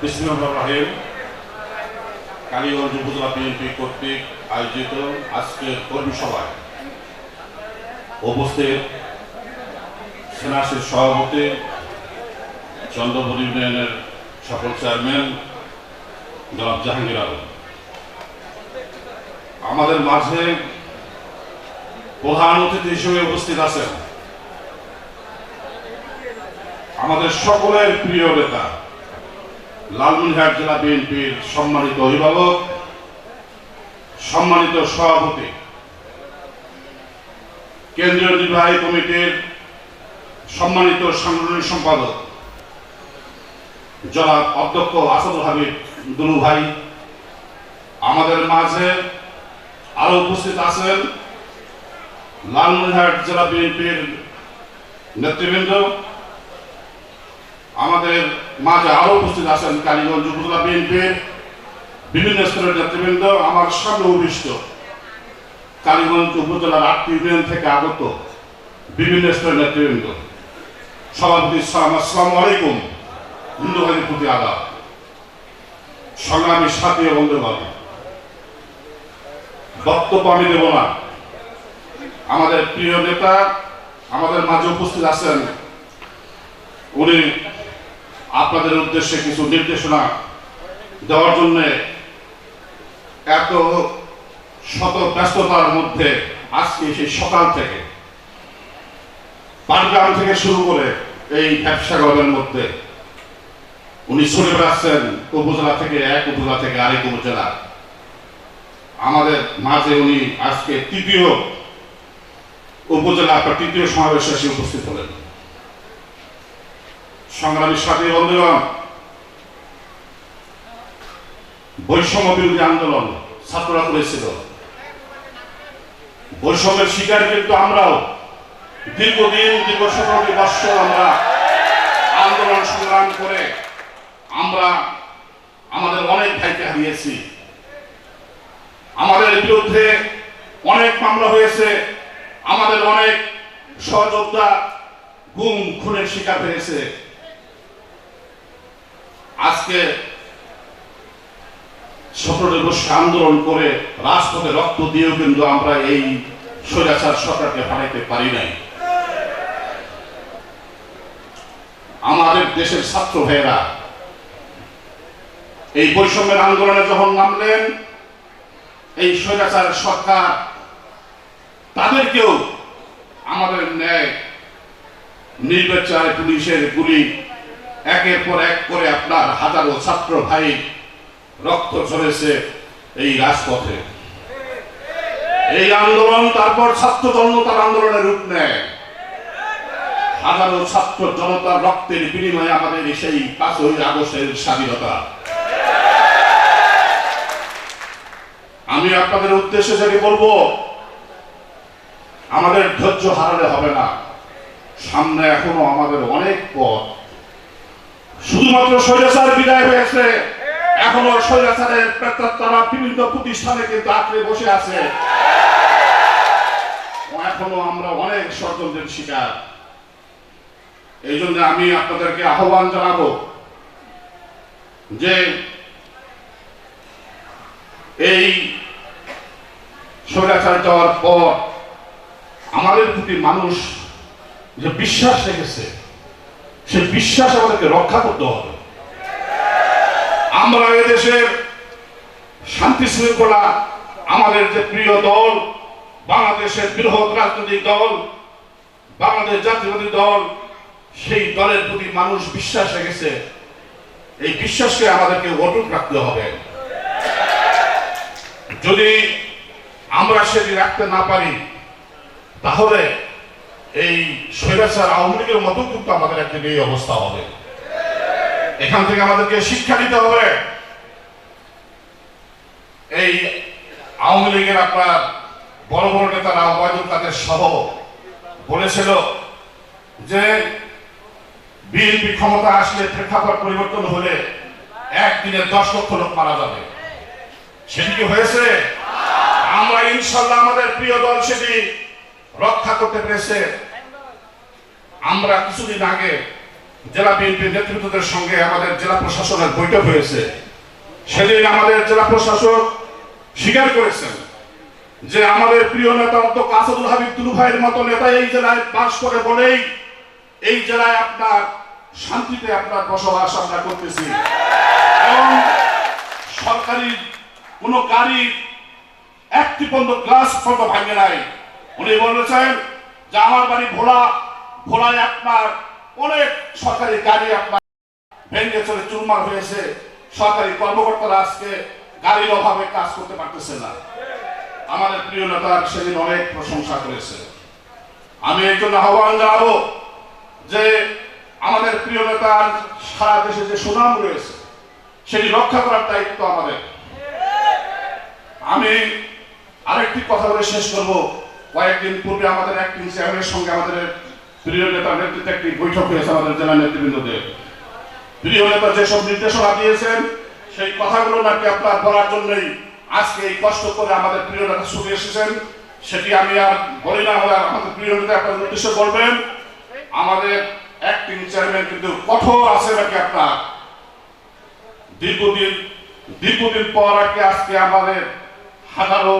বিসমিল্লাহির রাহিম। কালীগঞ্জ উপজেলা বিএনপি কর্তৃক আয়োজিত আজকের কর্মী সভায় উপস্থিত সভাপতি, চন্দ্রপুর ইউনিয়নের সকল চেয়ারম্যান, জনাব জাহাঙ্গীর আলম। আমাদের মাঝে প্রধান অতিথি হিসেবে উপস্থিত আছেন আমাদের সকলের প্রিয় নেতা লালমনিরহাট জেলা বিএনপির সম্মানিত অভিভাবক, সম্মানিত সভাপতি, কেন্দ্রীয় নির্বাহী কমিটির সম্মানিত সাংগঠনিক সম্পাদক, জনাব অধ্যক্ষ আসাদুল হাবিব দুলু ভাই, আমাদের মাঝে আরও উপস্থিত আছেন লালমনিরহাট জেলা বিএনপির নেতৃবৃন্দ, আমাদের মাঝে আরও উপস্থিত আছেন কালীগঞ্জ উপজেলা বিএনপির বিভিন্ন স্তরের নেতৃবৃন্দ, আমার সামনে অভিষ্ট। কালীগঞ্জ উপজেলার আটটি ইউনিয়ন থেকে আগত বিভিন্ন স্তরের নেতৃবৃন্দ। সভাপতি সালাম, আসসালামু আলাইকুম হিন্দু ভাইয়ের প্রতি আদাব। সংগ্রামী সাথী ও বন্ধুগণ বক্তব্য আমি দেব না। আমাদের প্রিয় নেতা, আমাদের মাঝে উপস্থিত আছেন উনি আপনাদের উদ্দেশ্যে কিছু নির্দেশনা দেওয়ার জন্য এত শত ব্যস্ততার মধ্যে আজকে সেই সকাল থেকে পাটগ্রাম থেকে শুরু করে এই ব্যবসা গরমের মধ্যে উনি ছড়ে বেড়াচ্ছেন উপজেলা থেকে এক উপজেলা থেকে আরেক উপজেলা। আমাদের মাঝে উনি আজকে তৃতীয় উপজেলা তৃতীয় সমাবেশে এসে উপস্থিত হলেন। সংগ্রামী সাথী বন্ধুগণ, বৈষম্য বিরোধী আন্দোলন ছাত্ররা করেছিল। বৈষম্যের শিকার কিন্তু আমরাও। দীর্ঘদিন, দীর্ঘ সতেরোটি বৎসর আমরা আন্দোলন সংগ্রাম করে আমরা আমাদের অনেক ভাইকে হারিয়েছি। আমাদের বিরুদ্ধে অনেক মামলা হয়েছে। আমাদের অনেক সহযোদ্ধা গুম, খুনের শিকার হয়েছে। আজকে সতেরো বর্ষে আন্দোলন করে রাজপথে রক্ত দিয়েও কিন্তু আমরা এই স্বৈরাচার সরকারকে হারাইতে পারি নাই। আমাদের দেশের ছাত্র ভাইয়েরা, এই বৈষম্যের আন্দোলনে যখন নামলেন, এই স্বৈরাচার সরকার তাদেরকেও আমাদের ন্যায় নির্বাচন পুলিশের গুলি একের পর এক করে আপনার হাজারো ছাত্র ভাই রক্ত ঝরেছে এই রাজপথে। এই আন্দোলন, তারপর ছাত্র জনতার আন্দোলনের রূপ নেয়। হাজারো ছাত্র জনতার রক্তের বিনিময়ে আমাদের সেই পাঁচই আগস্টের স্বাধীনতা। আমি আপনাদের উদ্দেশ্যে যেটি বলব, আমাদের ধৈর্য হারালে হবে না। সামনে এখনও আমাদের অনেক পথ। শুধুমাত্র স্বৈরাচার বিদায় হয়েছে। এখনও স্বৈরাচারের প্রেতাত্মারা বিভিন্ন প্রতিষ্ঠানে কিন্তু আঁকড়ে বসে আছে। এখনও আমরা অনেক ষড়যন্ত্রের শিকার। এই জন্য আমি আপনাদেরকে আহ্বান জানাব যে এই স্বৈরাচার যাওয়ার পর আমাদের প্রতি মানুষ যে বিশ্বাস রেখেছে সে বিশ্বাস আমাদেরকে রক্ষা করতে হবে। আমরা এদেশের শান্তি শৃঙ্খলা, আমাদের যে প্রিয় দল, বাংলাদেশের বৃহৎ রাজনৈতিক দল, বাংলাদেশ জাতীয়বাদী দল, সেই দলের প্রতি মানুষ বিশ্বাস রেখেছে। এই বিশ্বাসকে আমাদেরকে অটুট রাখতে হবে। যদি আমরা সেটি রাখতে না পারি, তাহলে এই স্বৈরাচার আওয়ামী লীগের মতো কিন্তু আমাদের একদিন এই অবস্থা হবে। এখান থেকে আমাদেরকে শিক্ষা দিতে হবে। এই আওয়ামী লীগের আপনার বড় বড় নেতারা ওবায়দুল কাদের সহ বলেছিল যে, বিএনপি ক্ষমতা আসলে প্রেক্ষাপট পরিবর্তন হলে একদিনে দশ লক্ষ লোক মারা যাবে। সেটি কি হয়েছে? আমরা ইনশাল্লাহ আমাদের প্রিয় দল সেটি রক্ষা করতে পেরেছে। আমরা কিছুদিন আগে জেলা বিএনপির নেতৃত্বদের সঙ্গে আমাদের জেলা প্রশাসনের বৈঠক হয়েছে। সেদিন আমাদের জেলা প্রশাসক স্বীকার করেছেন যে আমাদের প্রিয় নেতা অন্তত কাসাদুল হাবিব দুলু ভাইয়ের মতো নেতা এই জেলায় বাস করে বলেই এই জেলায় আপনার শান্তিতে আপনার বসবাস আমরা করতেছি। এবং সরকারি কোনো গাড়ির একটি পর্যন্ত গ্লাস পর্যন্ত ভাঙে নাই। উনি বলেছেন যে আমার বাড়ি ভোলা ভোলায় আপনার অনেক সরকারি গাড়ি আপনার ভেঙে চলে চুরমার হয়েছে সরকারি কর্মকর্তারা আজকে গাড়ির অভাবে কাজ করতে পারতেছে না। আমাদের প্রিয় নেতার সেদিন অনেক প্রশংসা করেছে। আমি এই জন্য আহ্বান জানাব যে আমাদের প্রিয় নেতার সারা দেশে যে সুনাম রয়েছে, সেটি রক্ষা করার দায়িত্ব আমাদের। আমি আরেকটি কথা বলে শেষ করব। কয়েকদিন পূর্বে আমাদের একটি চেয়ারম্যানের সঙ্গে আমাদের প্রিয় নেতার নেতৃত্বে একটি বৈঠক হয়েছে আমাদের জেলা নেতৃবৃন্দদের। প্রিয় নেতা যেসব নির্দেশনা দিয়েছেন, সেই কথাগুলো নাকি আপনার বলার জন্যই আজকে এই কষ্ট করে আমাদের প্রিয় নেতা ছুটে এসেছেন, সেটি আমি আর বলি না হলে আমাদের প্রিয় নেতা আপনার উদ্দেশ্য করবেন আমাদের অ্যাক্টিং চেয়ারম্যান কিন্তু কঠোর আছে নাকি আপনার? দীর্ঘদিন দীর্ঘদিন পর কি আজকে আমাদের হাজারো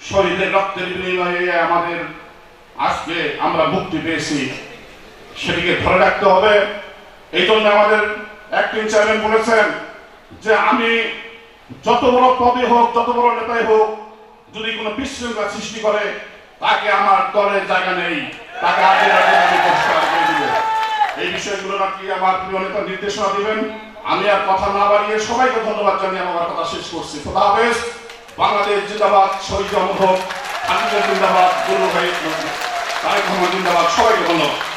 শরীরের রক্তের বিনিময়ে আমাদের আজকে আমরা মুক্তি পেয়েছি, সেটিকে ধরে রাখতে হবে। এই জন্য আমাদের অ্যাক্টিং চেয়ারম্যান বলেছেন যে আমি যত বড় পদে হোক, যত বড় নেতাই হোক, যদি কোনো বিশৃঙ্খলা সৃষ্টি করে, তাকে আমার দলের জায়গা নেই, তাকে আগে আমি পরিষ্কার করে দিব। এই বিষয়গুলো নাকি আমার প্রিয় নেতা নির্দেশনা দিবেন। আমি আর কথা না বাড়িয়ে সবাইকে ধন্যবাদ জানিয়ে আমার কথা শেষ করছি। খোদা হাফেজ। বাংলাদেশ জিন্দাবাদ। শহীদ জমহ খালিদা জিন্দাবাদ। গুরু ভাই তারেক রহমান জিন্দাবাদ সবাইকে ধন্যবাদ।